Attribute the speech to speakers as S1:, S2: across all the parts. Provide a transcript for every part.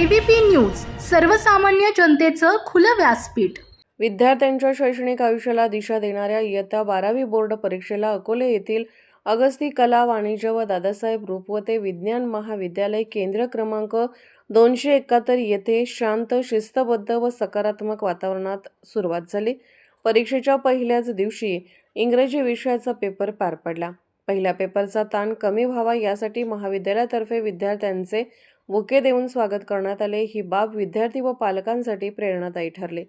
S1: ABP news सर्वसामान्य जनतेचं खुलं व्यासपीठ.
S2: विद्यार्थ्यांच्या शैक्षणिक आयुष्याला दिशा देणाऱ्या इयत्ता बारावी बोर्ड परीक्षेला अकोले येथील अगस्ती कला वाणिज्य व दादासाहेब रूपवते विज्ञान महाविद्यालय केंद्र क्रमांक दोनशे एकाहत्तर येथे शांत शिस्तबद्ध व सकारात्मक वातावरणात सुरुवात झाली. परीक्षेच्या पहिल्याच दिवशी इंग्रजी विषयाचा पेपर पार पडला. पहिल्या पेपरचा ताण कमी व्हावा यासाठी महाविद्यालयातर्फे विद्यार्थ्यांचे बुके देऊन स्वागत करण्यात आले. ही बाब विद्यार्थी व पालकांसाठी प्रेरणादायी ठरली.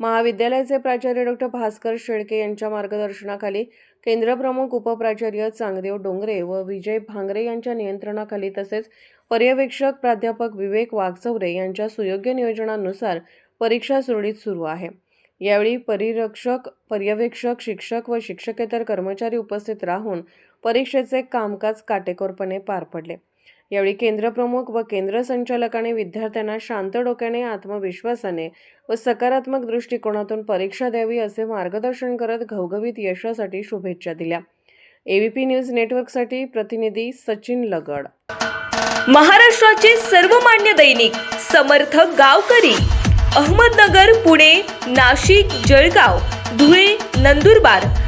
S2: महाविद्यालयाचे प्राचार्य डॉक्टर भास्कर शेळके यांच्या मार्गदर्शनाखाली केंद्रप्रमुख उपप्राचार्य चांगदेव डोंगरे व विजय भांगरे यांच्या नियंत्रणाखाली तसेच पर्यवेक्षक प्राध्यापक विवेक वाघचौरे यांच्या सुयोग्य नियोजनानुसार परीक्षा सुरळीत सुरू आहे. यावेळी परिरक्षक पर्यवेक्षक शिक्षक व शिक्षकेतर कर्मचारी उपस्थित राहून परीक्षेचे कामकाज काटेकोरपणे पार पडले. यावेळी केंद्रप्रमुख व केंद्र संचालकाने विद्यार्थ्यांना शांत डोक्याने आत्मविश्वासाने व सकारात्मक दृष्टिकोनातून परीक्षा द्यावी असे मार्गदर्शन करत घवघवीत यशासाठी शुभेच्छा दिल्या. एबीपी न्यूज नेटवर्कसाठी प्रतिनिधी सचिन लगड.
S3: महाराष्ट्राचे सर्वमान्य दैनिक समर्थ गावकरी अहमदनगर पुणे नाशिक जळगाव धुळे नंदुरबार